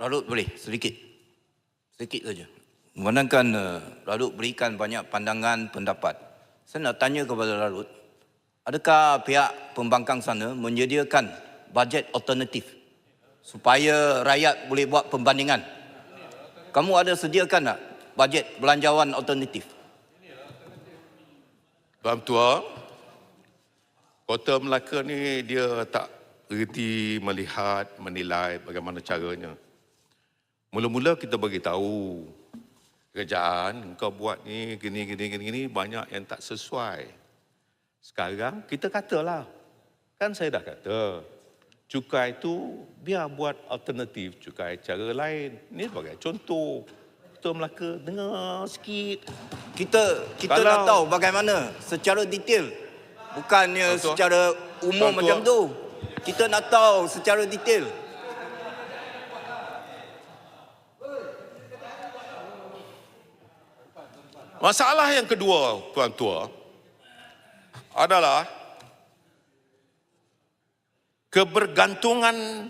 Lalut boleh sedikit. Sedikit saja. Memandangkan uh, Lalut berikan banyak pandangan pendapat. Saya nak tanya kepada Lalut, adakah pihak pembangkang sana menyediakan bajet alternatif supaya rakyat boleh buat pembandingan? Kamu ada sediakan tak bajet belanjawan alternatif? Tuan Tua, Kota Melaka ni dia tak reti melihat, menilai bagaimana caranya. Mula-mula kita bagi tahu kerajaan kau buat ni gini gini gini gini banyak yang tak sesuai. Sekarang kita katalah. Kan saya dah kata cukai tu biar buat alternatif cukai cara lain. Ni sebagai contoh. Kota Melaka dengar sikit. Kita kita Kalau- nak tahu bagaimana secara detail. Bukannya Tuan-tuan. secara umum Tuan-tuan. macam tu. Kita nak tahu secara detail. Masalah yang kedua, Tuan Tua, adalah kebergantungan